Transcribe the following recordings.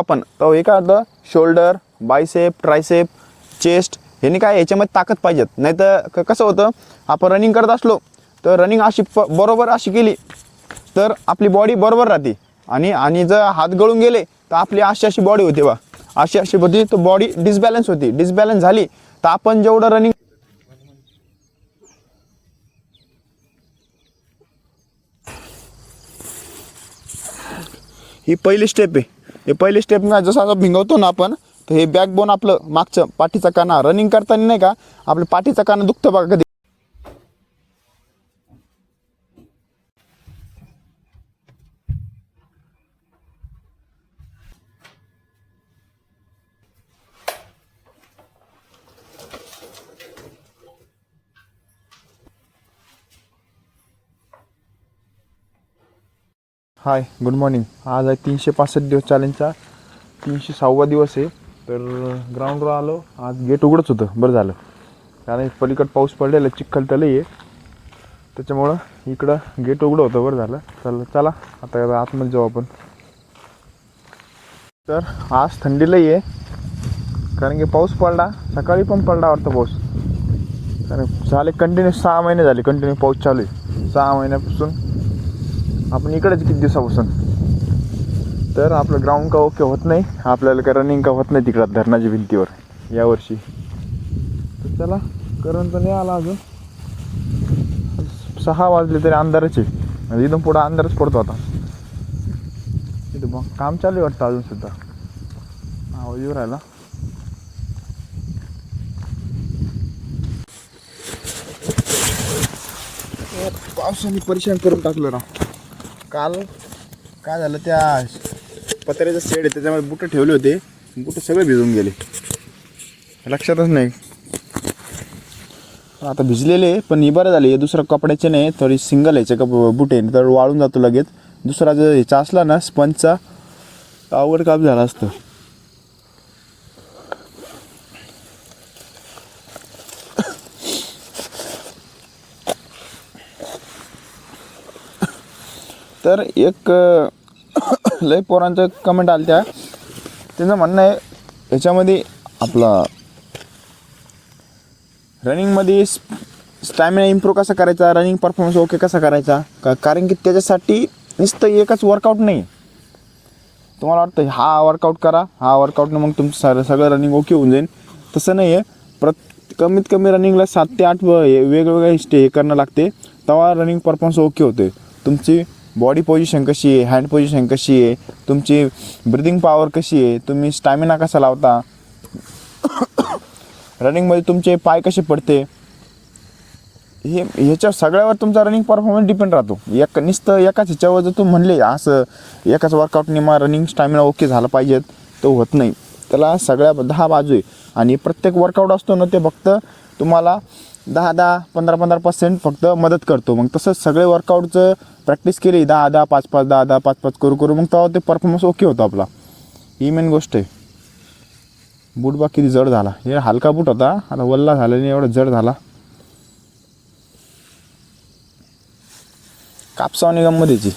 आपण. तर हे काय होतं? शोल्डर बायसेप ट्रायसेप चेस्ट ह्यानी काय याच्यामध्ये ताकद पाहिजेत. नाही तर कसं होतं? आपण रनिंग करत असलो तर रनिंग अशी प बरोबर अशी केली तर आपली बॉडी बरोबर राहते. आणि आणि जर हात गळून गेले तर आपली अशी अशी बॉडी होते बा. अशी अशी होती तर बॉडी डिसबॅलन्स होती. डिसबॅलन्स झाली तर आपण जेवढं रनिंग ही पहिली स्टेप आहे. हे पहिली स्टेप ना जसं असं भिंगवतो ना आपण तर हे बॅकबोन आपलं मागचं पाठीचा काना. रनिंग करताना नाही का आपलं पाठीचा काना दुखतं बघा कधी. हाय गुड मॉर्निंग आज आहे तीनशे पासष्ट दिवस चॅलेंजचा तीनशे सहावा दिवस आहे. तर ग्राउंडवर आलो. आज गेट उघडच होतं. बरं झालं. कारण पलीकडं पाऊस पडलेला चिखल तलं आहे. त्याच्यामुळं इकडं गेट उघडं होतं. बरं झालं. चल चला. आता आतमध्ये जाऊ आपण. तर आज थंडीलाही आहे. कारण की पाऊस पडला. सकाळी पण पडला वाटतं पाऊस. कारण झाले कंटिन्यू सहा महिने झाले. कंटिन्यू पाऊस चालू आहे. सहा महिन्यापासून आपण इकडेच किती दिवसापासून? तर आपलं ग्राउंड का ओके होत नाही आपल्याला काय रनिंग का होत नाही तिकडं धरणाच्या भिंतीवर यावर्षी तर चला करंट तर नाही आला अजून. सहा वाजले तरी अंधाराचे म्हणजे इथून पुढं अंधारच पडतो आता. इथं मग काम चालू आहे वाटतं अजून सुद्धा. आवाज येऊ राहिला. पावसाने परेशान करून टाकलं राव. काल काय झालं त्या पत्र्याचं शेड आहे त्याच्यामध्ये बुटं ठेवले होते. बुटं सगळे भिजून गेले. लक्षातच नाही. आता भिजलेले पण हे बरं झाले. हे दुसरं कपड्याचे नाही थोडी सिंगल याचे कप बुट आहे. तर वाळून जातो लगेच. दुसरा जर ह्याचा असला ना स्पंजचा तर अवघड काप झाला असतं. तर एक लय पोरांचं कमेंट आल्या त्या. त्यांचं म्हणणं आहे याच्यामध्ये आपला रनिंगमध्ये स्टॅमिना इम्प्रूव्ह कसा करायचा? रनिंग परफॉर्मन्स ओके कसा करायचा? का कारण की त्याच्यासाठी नुसतं एकच वर्कआउट नाही. तुम्हाला वाटतं हा वर्कआउट करा हा वर्कआउटनं मग तुमचं सर सगळं रनिंग ओके होऊन जाईल. तसं नाही आहे प्रत कमीत कमी रनिंगला सात ते आठ वेगवेगळ्या हे स्टे हे करणं लागते. तेव्हा रनिंग परफॉर्मन्स ओके होते. तुमची बॉडी पोझिशन कशी आहे हँड पोझिशन कशी आहे तुमची ब्रिदिंग पॉवर कशी आहे तुम्ही स्टॅमिना कसा लावता? रनिंगमध्ये तुमचे पाय कसे पडते? हे ह्याच्या सगळ्यावर तुमचा रनिंग परफॉर्मन्स डिपेंड राहतो. एक नुसतं एकाच ह्याच्यावर जर तू म्हणले असं एकाच वर्कआउटने मग रनिंग स्टॅमिना ओके झाला पाहिजेत तो होत नाही. त्याला सगळ्या दहा बाजू आहे. आणि प्रत्येक वर्कआउट असतो ना ते फक्त तुम्हाला दहा दहा पंधरा पंधरा पर्सेंट फक्त मदत करतो. मग तसंच सगळे वर्कआउटचं प्रॅक्टिस केली दहा दहा पाच पाच दहा दहा पाच पाच करू करू मग तेव्हा ते परफॉर्मन्स ओके होतो आपला. ही मेन गोष्ट आहे. बूट बा किती जड झाला. हे हलका बूट होता. आता वल्ला झाल्याने एवढा जड झाला. कापसावानी गंमतीची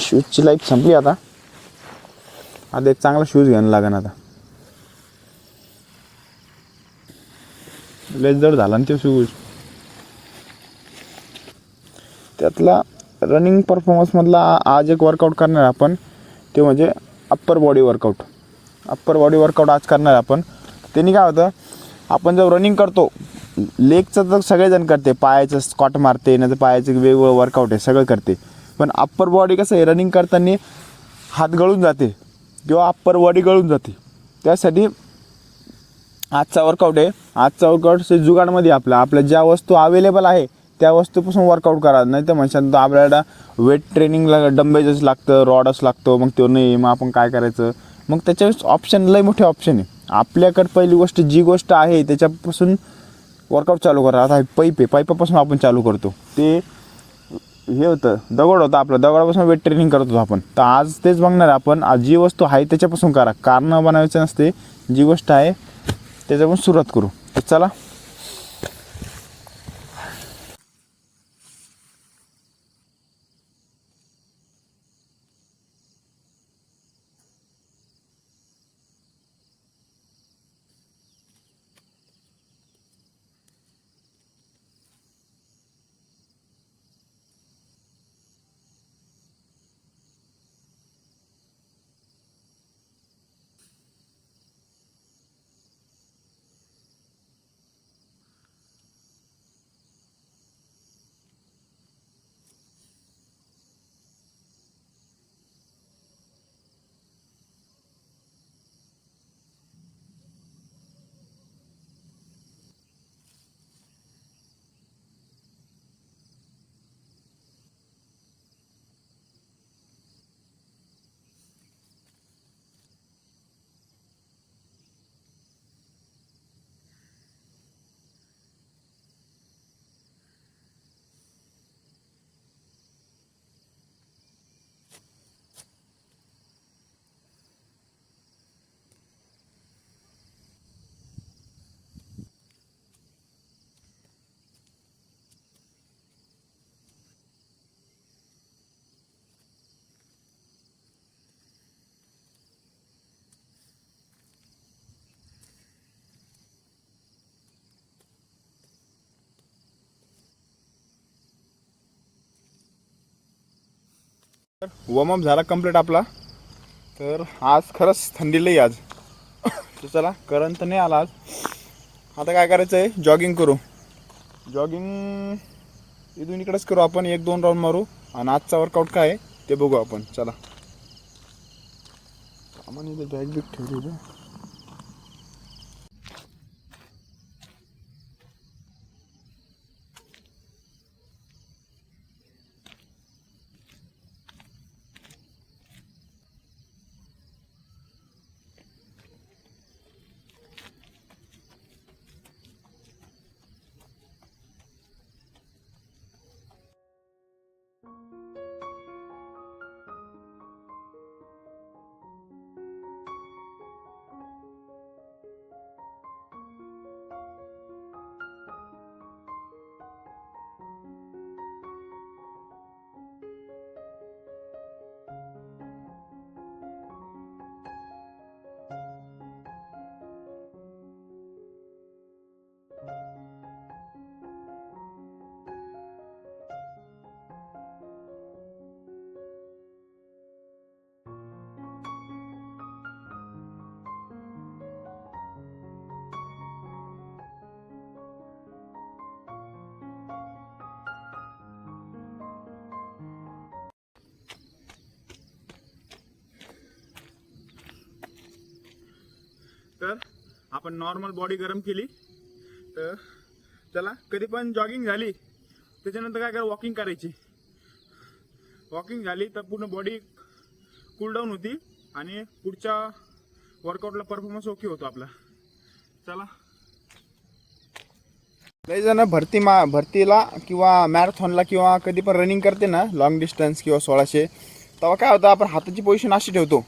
शूजची लाईफ संपली आता. आता एक चांगला शूज घ्यायला लागेल आता. लय जड झाला ना ते शूज त्यातला रनिंग परफॉर्मन्समधला आज एक वर्कआउट करणार आपण ते म्हणजे upper body workout upper body workout आज करणार आपण. त्यांनी काय होतं आपण जर रनिंग करतो लेगचं तर सगळेजण करते पायाचं स्कॉट मारते नाही तर पायाचं वेगवेगळं वर्कआउट आहे सगळं करते. पण अप्पर बॉडी कसं आहे रनिंग करताना हात गळून जाते किंवा अप्पर बॉडी गळून जाते. त्यासाठी आजचा वर्कआउट आहे. आजचा वर्कआउट जुगाडमध्ये आपला. आपल्या ज्या वस्तू अवेलेबल आहे त्या वस्तूपासून वर्कआउट करा. नाही तर म्हणशात आपल्याला वेट ट्रेनिंगला डंबेजच लागतं रॉडच लागतो. मग तो नाही मग आपण काय करायचं? मग त्याच्यावेळेस ऑप्शन लय मोठे ऑप्शन आहे. आपल्याकडे पहिली गोष्ट जी गोष्ट आहे त्याच्यापासून वर्कआउट चालू करा. आता पाईप आहे पाईपापासून आपण चालू करतो. ते हे होतं दगड होतं आपलं. दगडापासून वेट ट्रेनिंग करत होतो आपण. तर आज तेच बघणार आपण. आज जी वस्तू आहे त्याच्यापासून करा. कारणं बनवायचं नसते. जी गोष्ट आहे त्याच्यापासून सुरुवात करू. तर चला. वॉर्मअप झाला कंप्लीट आपला. तर आज खरंच थंडी लई आज. तर चला करंट तर नाही आला आज. आता काय करायचं आहे जॉगिंग करू. जॉगिंग इथून इकडेच करू आपण. एक दोन राऊंड मारू. आणि आजचा वर्कआउट काय आहे ते बघू आपण. चला. आम्हाला इथे बॅग बिग ठेवली आपण नॉर्मल बॉडी गरम केली तर चला कधी पण जॉगिंग झाली त्याच्यानंतर काय करा वॉकिंग करायची. वॉकिंग झाली तर पूर्ण बॉडी कूलडाऊन होती आणि पुढच्या वर्कआउटला परफॉर्मन्स ओके होतो आपला. चला. काही जण भरती मा भरतीला किंवा मॅरेथॉनला किंवा कधी पण रनिंग करते ना लॉंग डिस्टन्स किंवा सोळाशे तेव्हा काय होतं आपण हाताची पोझिशन अशी ठेवतो.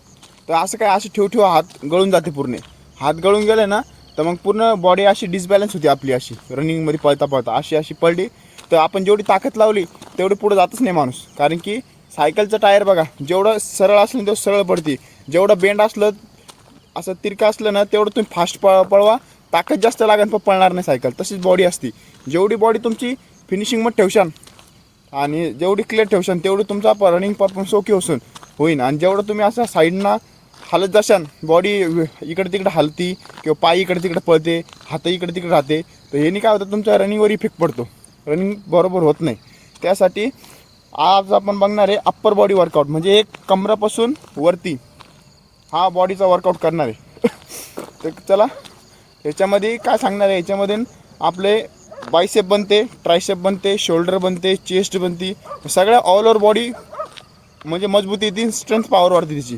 तर असं काय असं ठेव ठेव हात गळून जाते पूर्ण. हात गळून गेले ना तर मग पूर्ण बॉडी अशी डिसबॅलन्स होती आपली अशी. रनिंगमध्ये पळता पळता अशी अशी पडली. तर आपण जेवढी ताकद लावली तेवढी पुढे जातच नाही माणूस. कारण की सायकलचं टायर बघा जेवढं सरळ असलं तेवढं सरळ पडते. जेवढं बेंड असलं असं तिरका असलं ना तेवढं तुम्ही फास्ट पळ पळवा. ताकद जास्त लागेल पण पळणार नाही सायकल तशीच बॉडी असती. जेवढी बॉडी तुमची फिनिशिंगमध्ये ठेवशान आणि जेवढी क्लिअर ठेवशान तेवढी तुमचा रनिंग परफॉर्मन्स ओके असून होईन. आणि जेवढं तुम्ही असं साईडना हालत जाशान बॉडी इकडे तिकडे हलती किंवा पाय इकडे तिकडे पळते हात इकडे तिकडे राहते. तर ह्यानी काय होतं तुमच्या रनिंगवर इफेक्ट पडतो. रनिंग बरोबर होत नाही. त्यासाठी आज आपण बघणार आहे अप्पर बॉडी वर्कआउट म्हणजे एक कमरापासून वरती हा बॉडीचा वर्कआउट करणार आहे. तर चला याच्यामध्ये काय सांगणार आहे? याच्यामध्ये आपले बायसेप बनते ट्रायसेप बनते शोल्डर बनते चेस्ट बनते. सगळ्या ऑल ओव्हर बॉडी म्हणजे मजबूती येते स्ट्रेंथ पॉवर वाढते तिची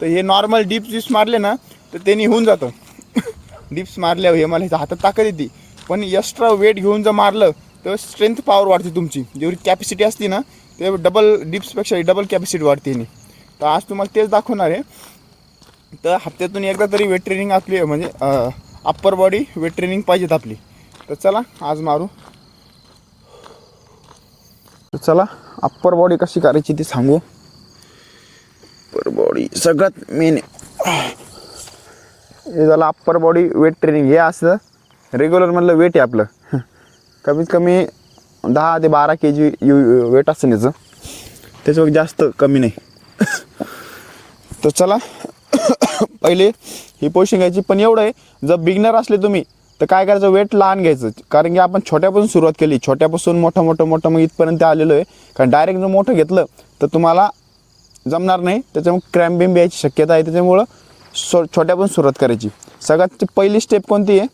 तर हे नॉर्मल डिप्स जिप्स मारले ना तर त्यांनी होऊन जातं. डिप्स मारल्यावर हे मला ह्याच्या हातात ताकद येते. पण एक्स्ट्रा वेट घेऊन जर मारलं तर स्ट्रेंथ पॉवर वाढते तुमची. जेवढी कॅपॅसिटी असते ना ते डबल डिप्सपेक्षा डबल कॅपॅसिटी वाढते आणि तर आज तुम्हाला तेच दाखवणार आहे. तर हप्त्यातून एकदा तरी वेट ट्रेनिंग आपली म्हणजे अप्पर बॉडी वेट ट्रेनिंग पाहिजेत आपली. तर चला आज मारू. तर चला अप्पर बॉडी कशी करायची ती सांगू. अप्पर बॉडी सगळ्यात मेन हे झालं अप्पर बॉडी वेट ट्रेनिंग हे असं रेग्युलरमधलं वेट आहे आपलं. कमीत कमी दहा ते बारा के जी यू वेट असतं याचं. त्याच्यावर जास्त कमी नाही. तर चला पहिले ही पोझिशन घ्यायची. पण एवढं आहे जर बिगनर असले तुम्ही तर काय करायचं? वेट लहान घ्यायचं. कारण की आपण छोट्यापासून सुरुवात केली. छोट्यापासून मोठं मोठं मोठं मग इथपर्यंत आलेलो आहे. कारण डायरेक्ट जर मोठं घेतलं तर तुम्हाला जमणार नाही. त्याच्यामुळे क्रॅम्प बिंब यायची शक्यता आहे. त्याच्यामुळं सो छोट्यापासून सुरुवात करायची. सगळ्यात पहिली स्टेप कोणती आहे?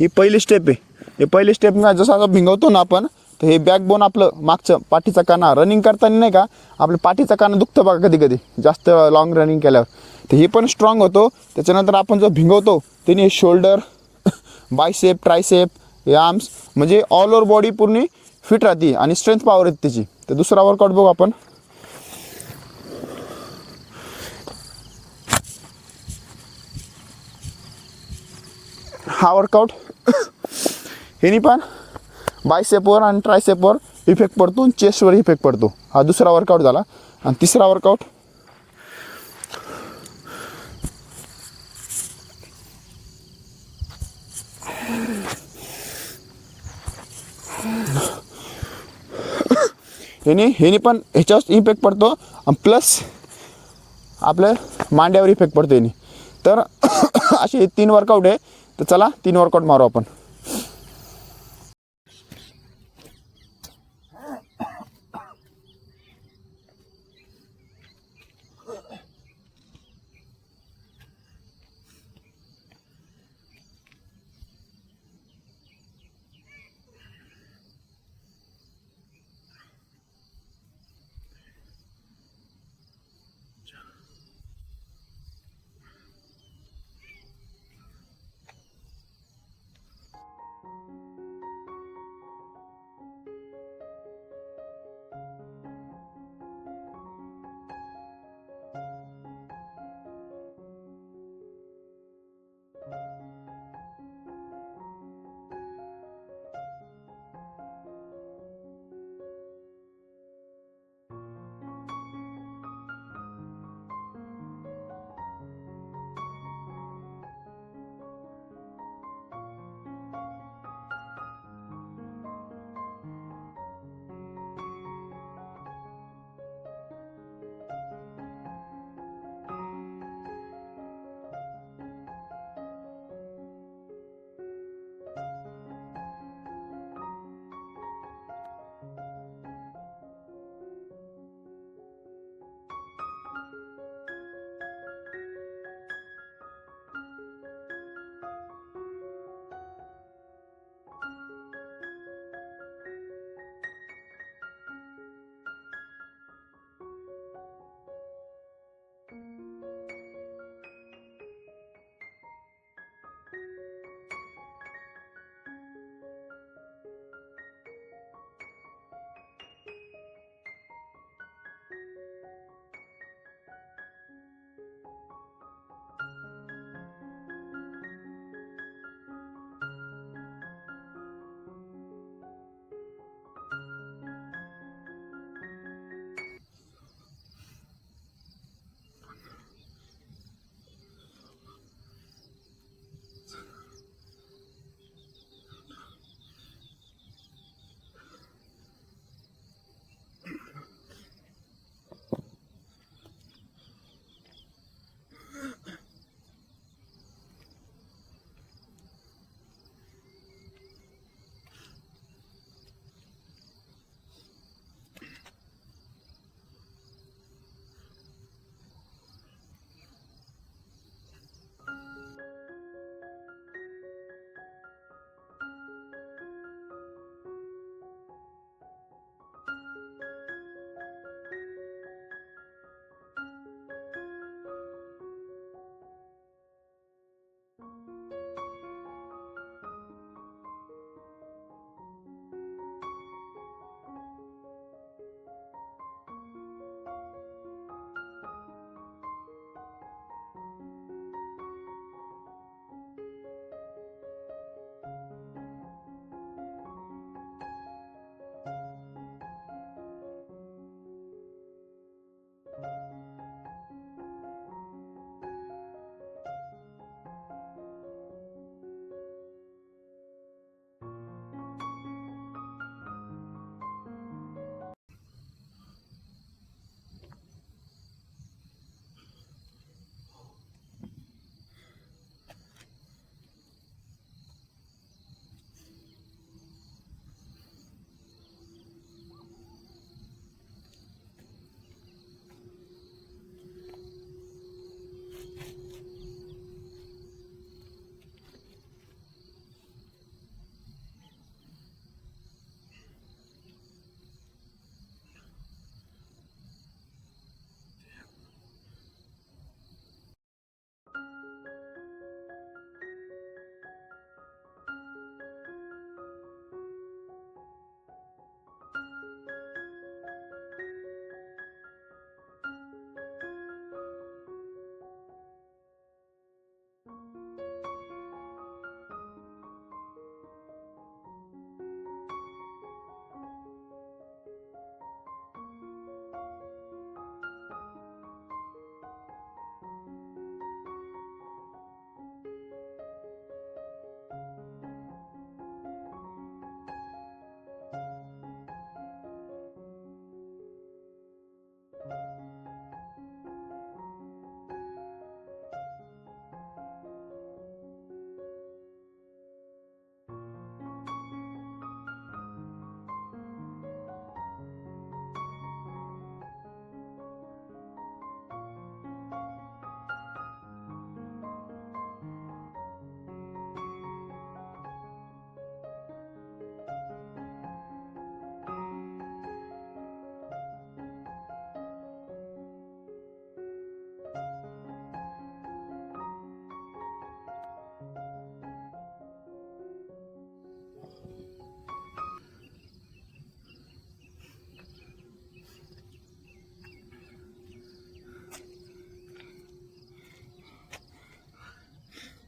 ही पहिली स्टेप आहे. हे पहिली स्टेप म्हणजे ना जसं आता भिंगवतो ना आपण तर हे बॅकबोन आपलं मागचं पाठीचा काना. रनिंग करताना नाही का आपलं पाठीचा काना दुखतं बघा कधी कधी जास्त लॉंग रनिंग केल्यावर. तर हे पण स्ट्रॉंग होतो. त्याच्यानंतर आपण जो भिंगवतो त्याने हे शोल्डर बायसेप ट्रायसेप हे आर्म्स म्हणजे ऑल ओव्हर बॉडी पूर्ण फिट राहते आणि स्ट्रेंथ पॉवर येते त्याची. तर दुसरा वर्कआउट बघू आपण. हा वर्कआउट ह्यानी पण बायसेपवर आणि ट्रायसेपवर इफेक्ट पडतो आणि चेस्टवर इफेक्ट पडतो. हा दुसरा वर्कआउट झाला. आणि तिसरा वर्कआउट ह्याने ह्याने पण ह्याच्यावर इफेक्ट पडतो आणि प्लस आपल्या मांड्यावर इफेक्ट पडतो ह्याने तर असे तीन वर्कआउट आहे. तर चला तीन वर्कआउट मारू आपण.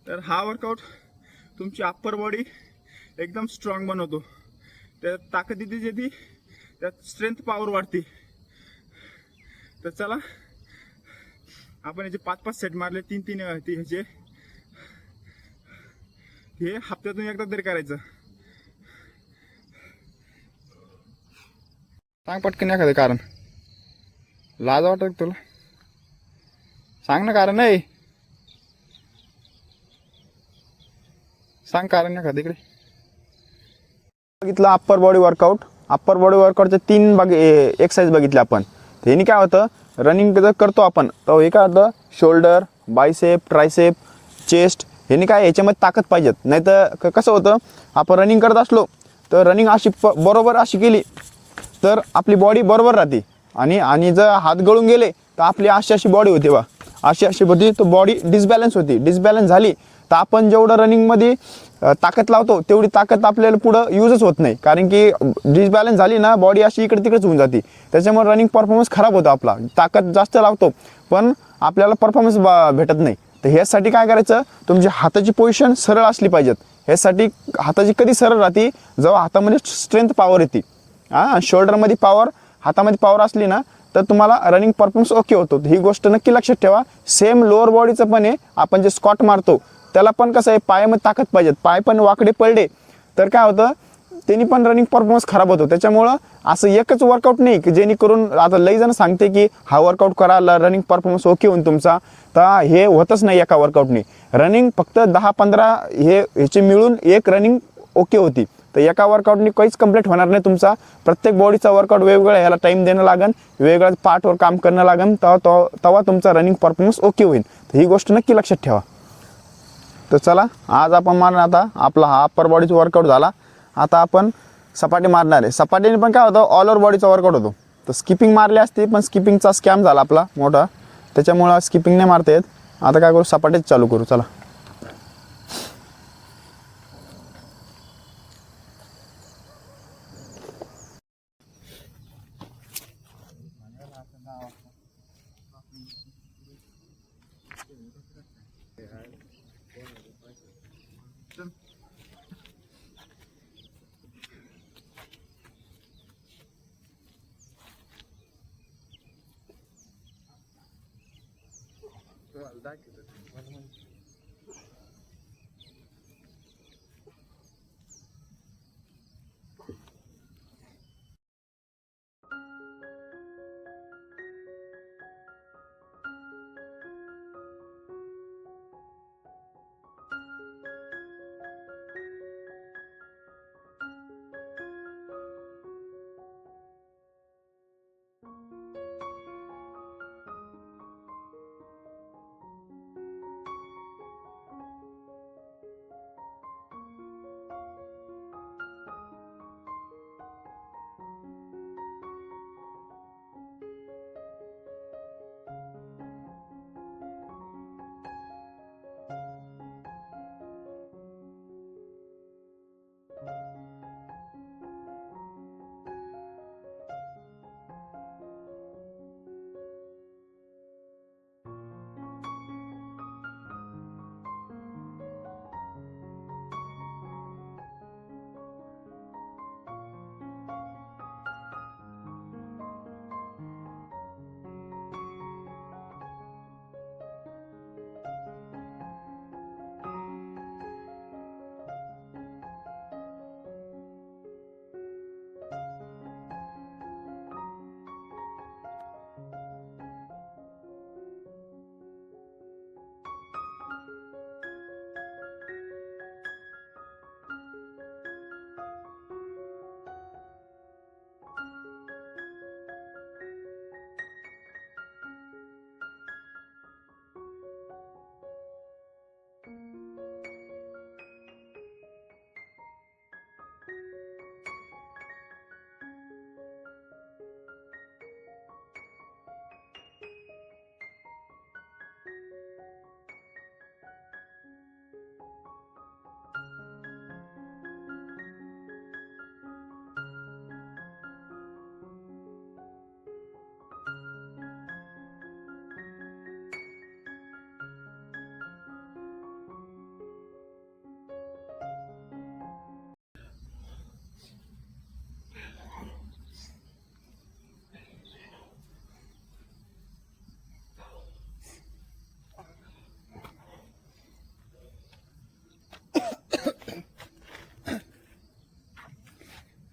तर हा वर्कआउट तुमची अप्पर बॉडी एकदम स्ट्रॉंग बनवतो. त्यात ताकद येते ती त्यात स्ट्रेंथ पॉवर वाढते. तर चला आपण याचे पाच पाच सेट मारले तीन तीन ह्याचे हे हप्त्यातून एकदा तरी करायचं. सांग पटकन एखादं कारण. लाज वाटत तुला? सांग ना कारण नाही सांग कारण एखादं तिकडे बघितलं upper body workout upper body वर्कआउटचे तीन बाग एक्सरसाइज बघितले आपण. तर काय होतं? रनिंग जर करतो आपण. तर हे काय होतं? शोल्डर बायसेप ट्रायसेप चेस्ट ह्यानी काय याच्यामध्ये ताकद पाहिजेत. नाही तर कसं होतं? आपण रनिंग करत असलो तर रनिंग अशी प बरोबर अशी केली तर आपली बॉडी बरोबर राहते. आणि आणि जर हात गळून गेले तर आपली अशी अशी बॉडी होते बा. अशी अशी होती तर बॉडी डिसबॅलन्स होती. डिसबॅलन्स झाली तर आपण जेवढं रनिंगमध्ये ताकद लावतो तेवढी ताकद आपल्याला पुढं यूजच होत नाही. कारण की डिसबॅलन्स झाली ना बॉडी अशी इकडे तिकडेच होऊन जाते. त्याच्यामुळे रनिंग परफॉर्मन्स खराब होतो आपला. ताकद जास्त लावतो पण आपल्याला परफॉर्मन्स भेटत नाही. तर ह्यासाठी काय करायचं तुमची हाताची पोझिशन सरळ असली पाहिजेत. ह्यासाठी हाताची कधी सरळ राहते? जेव्हा हातामध्ये स्ट्रेंथ पॉवर येते. हां शोल्डरमध्ये पॉवर हातामध्ये पॉवर असली ना तर तुम्हाला रनिंग परफॉर्मन्स ओके होतो. ही गोष्ट नक्की लक्षात ठेवा. सेम लोअर बॉडीचं पण आहे. आपण जे स्कॉट मारतो त्याला पण कसं आहे पायामध्ये ताकद पाहिजेत. पाय पण वाकडे पडले तर काय होतं त्यांनी पण रनिंग परफॉर्मन्स खराब होतो. त्याच्यामुळं असं एकच वर्कआउट नाही की जेणेकरून आता लई जण सांगते की हा वर्कआउट करा रनिंग परफॉर्मन्स ओके होऊन तुमचा. तर हे होतच नाही एका वर्कआउटने रनिंग फक्त दहा पंधरा हे ह्याचे मिळून एक रनिंग ओके होती. तर एका वर्कआउटने काहीच कंप्लीट होणार नाही तुमचा. प्रत्येक बॉडीचा वर्कआउट वेगवेगळा ह्याला टाईम देणं लागन वेगवेगळ्या पार्टवर काम करणं लागन तेव्हा तो तेव्हा तुमचा रनिंग परफॉर्मन्स ओके होईल. तर ही गोष्ट नक्की लक्षात ठेवा. तर चला आज आपण मारणार आता आपला हा अप्पर बॉडीचा वर्कआउट झाला. आता आपण सपाटी मारणार आहे. सपाटीने पण काय होतं ऑल ओव्हर बॉडीचा वर्कआउट होतो. तर स्किपिंग मारली असती पण स्किपिंगचा स्कॅम झाला आपला मोठा. त्याच्यामुळं स्किपिंग नाही मारता येत. आता काय करू सपाटीच चालू करू. चला.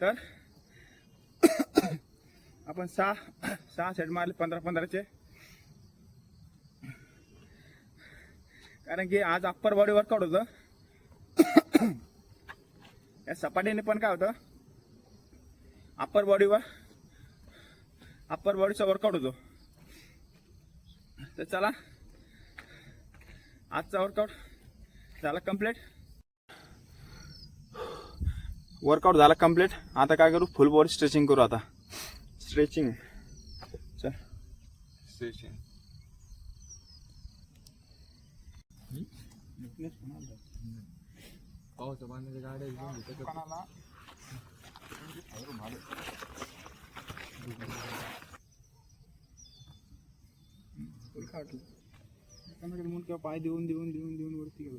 तर आपण सहा सहा सेट मारले पंधरा पंधराचे. कारण की आज अप्पर बॉडी वर्कआउट होतं. या सपाटीने पण काय होतं? अप्पर बॉडीवर अप्पर बॉडीचा वर्कआउट होतो. तर चला आजचा वर्कआउट झाला कंप्लीट वर्कआउट झाला कंप्लीट आता काय करू? फुल बॉडी स्ट्रेचिंग करू आता. स्ट्रेचिंग चल. किंवा पाय देऊन देऊन देऊन देऊन वरती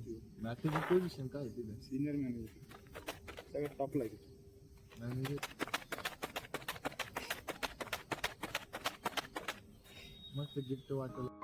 पोझिशन काय सिनियर मॅनेजर सगळं टॉपला आहे. म्हणजे मस्त गिफ्ट वाटलं.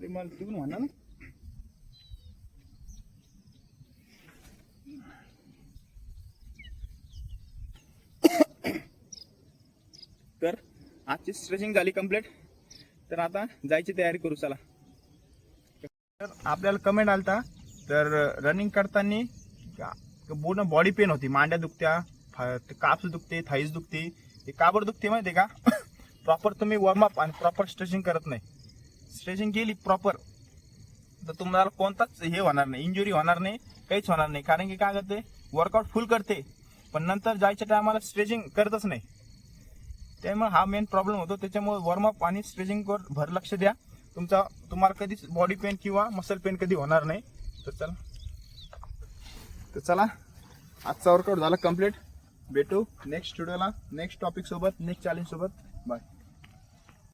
अरे मला तिकडून म्हणा ना. तर आजची स्ट्रेचिंग झाली कंप्लीट तर आता जायची तयारी करू चला. तर आपल्याला कमेंट आलता तर रनिंग करताना पूर्ण बॉडी पेन होती. मांड्या दुखत्या काप्स दुखते थाईज दुखते. हे काबर दुखते माहिती आहे का? प्रॉपर तुम्ही वॉर्मअप आणि प्रॉपर स्ट्रेचिंग करत नाही. स्ट्रेचिंग केली प्रॉपर तर तुम्हाला कोणताच हे होणार नाही इंजुरी होणार नाही काहीच होणार नाही. कारण की काय करते? वर्कआउट फुल करते. पण नंतर जायच्या टायमाला स्ट्रेचिंग करतच नाही. त्यामुळे हा मेन प्रॉब्लेम होतो. त्याच्यामुळे वॉर्मअप आणि स्ट्रेचिंगवर भर लक्ष द्या. तुमचा तुम्हाला कधीच बॉडी पेन किंवा मसल पेन कधी होणार नाही. तर चला. तर चला. आजचा वर्कआउट झाला कंप्लीट भेटू नेक्स्ट स्टुडिओला नेक्स्ट टॉपिकसोबत नेक्स्ट चॅलेंजसोबत बाय